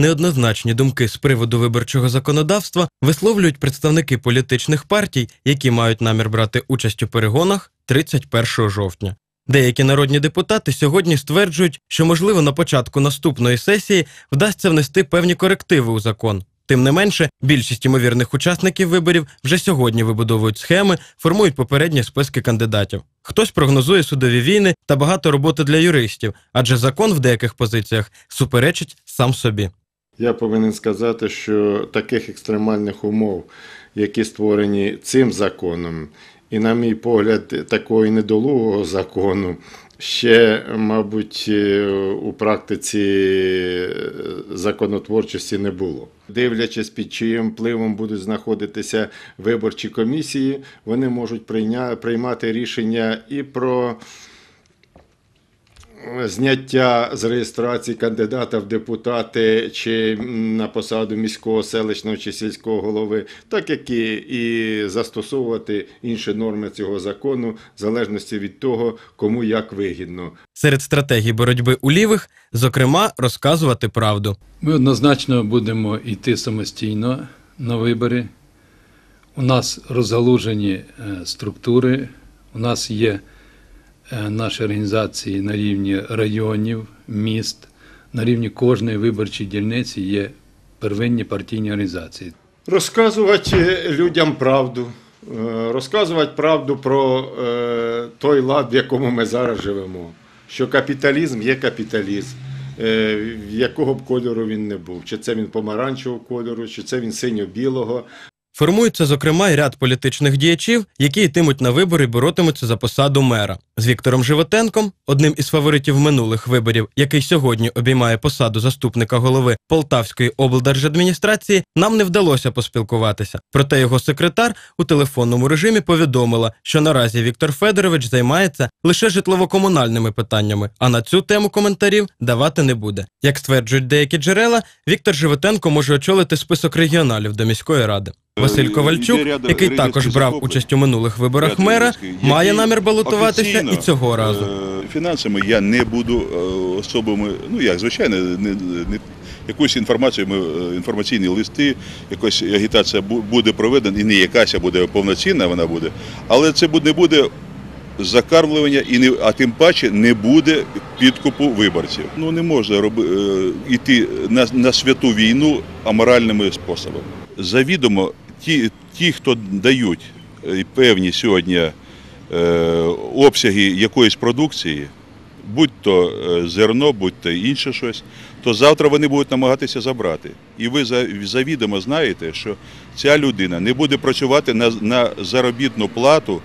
неоднозначні думки з приводу виборчого законодавства висловлюють представники політичних партій, які мають намір брати участь у перегонах 31 жовтня. Деякі народні депутати сьогодні стверджують, що можливо на початку наступної сесії вдасться внести певні корективи у закон. Тим не менше, більшість ймовірних учасників виборів вже сьогодні вибудовують схеми, формують попередні списки кандидатів. Хтось прогнозує судові війни та багато роботи для юристів, адже закон в деяких позиціях суперечить сам собі. Я повинен сказати, що таких екстремальних умов, які створені цим законом, і, на мій погляд, такого недолугого закону, ще, мабуть, е, у практиці е, законотворчості не було. Дивлячись, під чиїм впливом будуть знаходитися виборчі комісії, вони можуть приймати рішення і про зняття з реєстрації кандидата в депутати чи на посаду міського, селищного чи сільського голови, так як і, і застосовувати інші норми цього закону, в залежності від того, кому як вигідно. Серед стратегій боротьби у лівих, зокрема, розказувати правду. Ми однозначно будемо йти самостійно на вибори. У нас розгалужені е, структури, у нас є наші організації на рівні районів, міст, на рівні кожної виборчої дільниці є первинні партійні організації. Розказувати людям правду, е, розказувати правду про е, той лад, в якому ми зараз живемо. Що капіталізм є капіталізм, е, якого б кольору він не був. Чи це він помаранчевого кольору, чи це він синьо-білого. Формується, зокрема, й ряд політичних діячів, які йтимуть на вибори і боротимуться за посаду мера. З Віктором Животенком, одним із фаворитів минулих виборів, який сьогодні обіймає посаду заступника голови Полтавської облдержадміністрації, нам не вдалося поспілкуватися. Проте його секретар у телефонному режимі повідомила, що наразі Віктор Федорович займається лише житлово-комунальними питаннями, а на цю тему коментарів давати не буде. Як стверджують деякі джерела, Віктор Животенко може очолити список регіоналів до міської ради. Василь Ковальчук, який також брав участь у минулих виборах мера, має намір балотуватися і цього разу. е, Фінансами я не буду е, особами, ну як звичайно, не, не якусь інформацію, ми е, інформаційні листи, якась агітація буде проведена, і не якась, а буде повноцінна вона буде. Але це не буде закармлювання, і не, а тим паче не буде підкупу виборців. Ну не можна роби, е, йти на, на святу війну аморальними способами. Завідомо ті, ті хто дають е, певні сьогодні е, обсяги якоїсь продукції, будь то е, зерно, будь то інше щось, то завтра вони будуть намагатися забрати. І ви завідомо знаєте, що ця людина не буде працювати на, на заробітну плату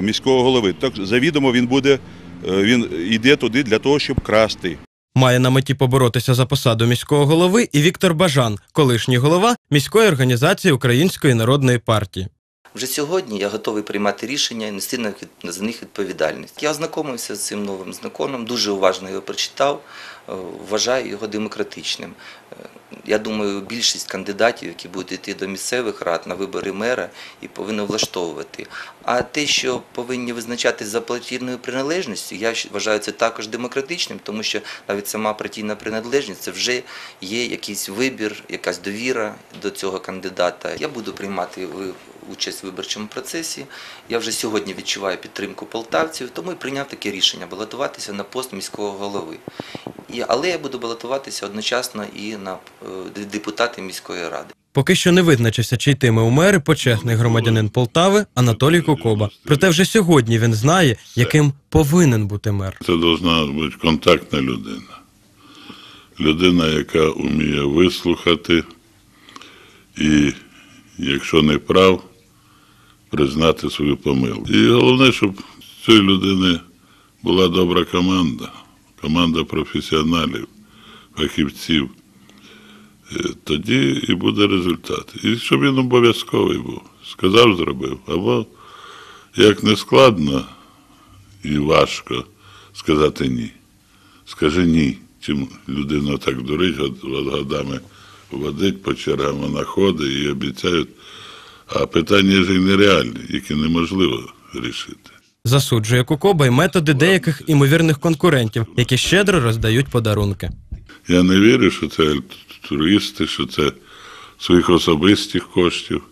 міського голови. Так завідомо він буде, він йде туди для того, щоб красти. Має на меті поборотися за посаду міського голови і Віктор Бажан, колишній голова міської організації Української народної партії. Вже сьогодні я готовий приймати рішення і нести за них відповідальність. Я ознакомився з цим новим законом, дуже уважно його прочитав, е, вважаю його демократичним. Я думаю, більшість кандидатів, які будуть йти до місцевих рад на вибори мера, і повинно влаштовувати. А те, що повинні визначатись за партійною приналежністю, я вважаю це також демократичним, тому що навіть сама партійна приналежність це вже є якийсь вибір, якась довіра до цього кандидата. Я буду приймати участь в виборчому процесі. Я вже сьогодні відчуваю підтримку полтавців, тому і прийняв таке рішення балотуватися на пост міського голови. Але я буду балотуватися одночасно і на депутати міської ради. Поки що не визначився, чи йтиме у мери почесний громадянин Полтави Анатолій Кокоба. Проте вже сьогодні він знає, яким повинен бути мер. Це повинна бути контактна людина. Людина, яка вміє вислухати і, якщо не прав, признати свою помилку. І головне, щоб цієї людини була добра команда, команда професіоналів, фахівців. Е, Тоді і буде результат. І щоб він обов'язковий був. Сказав, зробив. Або як не складно, і важко сказати ні. Скажи ні. Чим людина так дурить, год- годами водить, по чергам вона ходить і обіцяють. А питання ж і нереальні, які неможливо рішити. Засуджує Кокоба й методи деяких імовірних конкурентів, які щедро роздають подарунки. Я не вірю, що це туристи, що це своїх особистих коштів.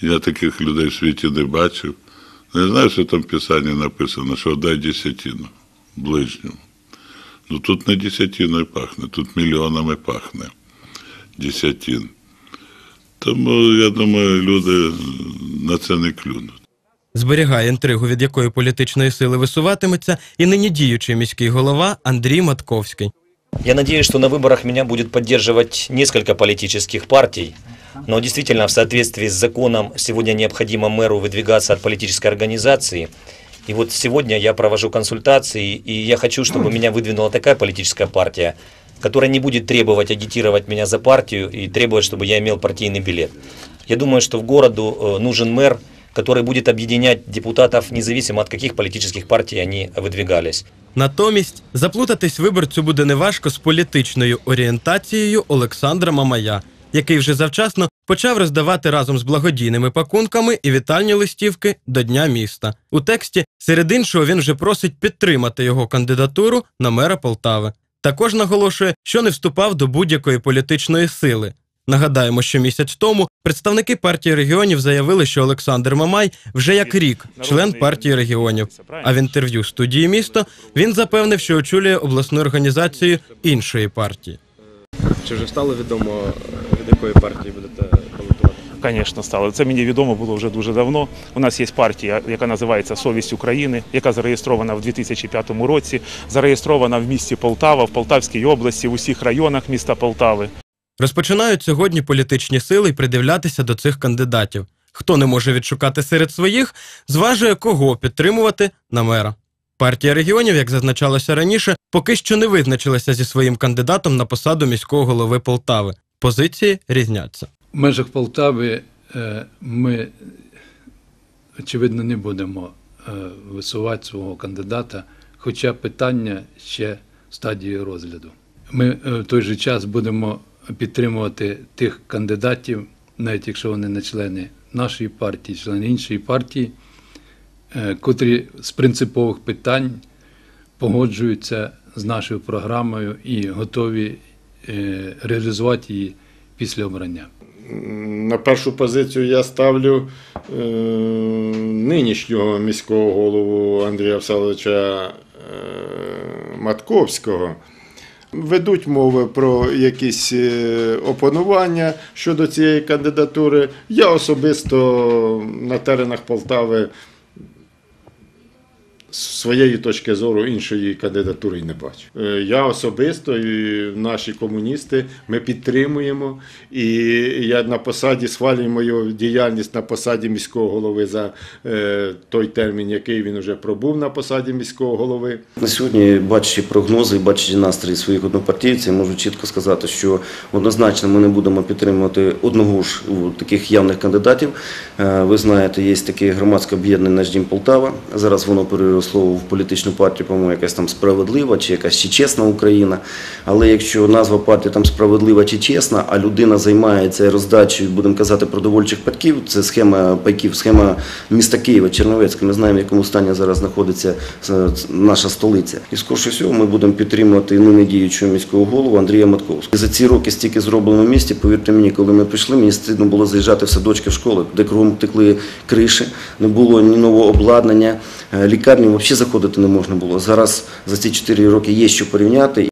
Я таких людей в світі не бачив. Не знаю, що там в Писанні написано, що дай десятину ближньому. Ну тут не десятиною пахне, тут мільйонами пахне десятин. Тому я думаю, люди на це не клюнуть. Зберігає інтригу, від якої політичної сили висуватиметься, і нині діючий міський голова Андрій Матковський. Я надеюсь, что на выборах меня будет поддерживать несколько политических партий, но действительно в соответствии с законом сегодня необходимо мэру выдвигаться от политической организации. И вот сегодня я провожу консультации, и я хочу, чтобы меня выдвинула такая политическая партия, которая не будет требовать агитировать меня за партию и требовать, чтобы я имел партийный билет. Я думаю, что в городу э, нужен мэр, который будет объединять депутатов независимо от каких политических партий они выдвигались. Натомість заплутатись виборцю буде неважко з політичною орієнтацією Олександра Мамая, який вже завчасно почав роздавати разом з благодійними пакунками і вітальні листівки до Дня міста. У тексті серед іншого він вже просить підтримати його кандидатуру на мера Полтави. Також наголошує, що не вступав до будь-якої політичної сили. Нагадаємо, що місяць тому представники партії регіонів заявили, що Олександр Мамай вже як рік член партії регіонів. А в інтерв'ю студії місто він запевнив, що очолює обласну організацію іншої партії. Чи вже стало відомо, від якої партії будете балотувати? Звісно, стало. Це мені відомо було вже дуже давно. У нас є партія, яка називається Совість України, яка зареєстрована в 2005 році, зареєстрована в місті Полтава, в Полтавській області, в усіх районах міста Полтави. Розпочинають сьогодні політичні сили придивлятися до цих кандидатів. Хто не може відшукати серед своїх, зважує кого підтримувати на мера. Партія регіонів, як зазначалося раніше, поки що не визначилася зі своїм кандидатом на посаду міського голови Полтави. Позиції різняться. В межах Полтави е, ми, очевидно, не будемо е, висувати свого кандидата, хоча питання ще в стадії розгляду. Ми е, в той же час будемо підтримувати тих кандидатів, навіть якщо вони не члени нашої партії, члени іншої партії, е, котрі з принципових питань погоджуються з нашою програмою і готові е, реалізувати її після обрання. На першу позицію я ставлю е, нинішнього міського голову Андрія Всаловича е, Матковського. Ведуть мови про якісь е, опанування щодо цієї кандидатури. Я особисто на теренах Полтави своєї точки зору іншої кандидатури не бачу. Е, Я особисто і наші комуністи ми підтримуємо. І я на посаді схвалюю мою діяльність на посаді міського голови за е, той термін, який він вже пробув на посаді міського голови. На сьогодні, бачачи прогнози, бачачи настрої своїх однопартійців, можу чітко сказати, що однозначно ми не будемо підтримувати одного ж таких явних кандидатів. Е, Ви знаєте, є таке громадське об'єднання «Наш дім Полтава». Зараз воно переросло в політичну партію, по-моєму, якась там справедлива чи якась чи чесна Україна. Але якщо назва партії там справедлива чи чесна, а людина займається роздачею, будемо казати, продовольчих пайків, це схема пайків, схема міста Києва, Черновецька. Ми знаємо, в якому стані зараз знаходиться е, наша столиця. І скорше всього ми будемо підтримувати нині діючого міського голову Андрія Матковського. За ці роки стільки зроблено в місті. Повірте мені, коли ми прийшли, мені стидно було заїжджати в садочки в школи, де кругом текли криші, не було ні нового обладнання, е, лікарні взагалі заходити не можна було. Зараз за ці 4 роки є що порівняти.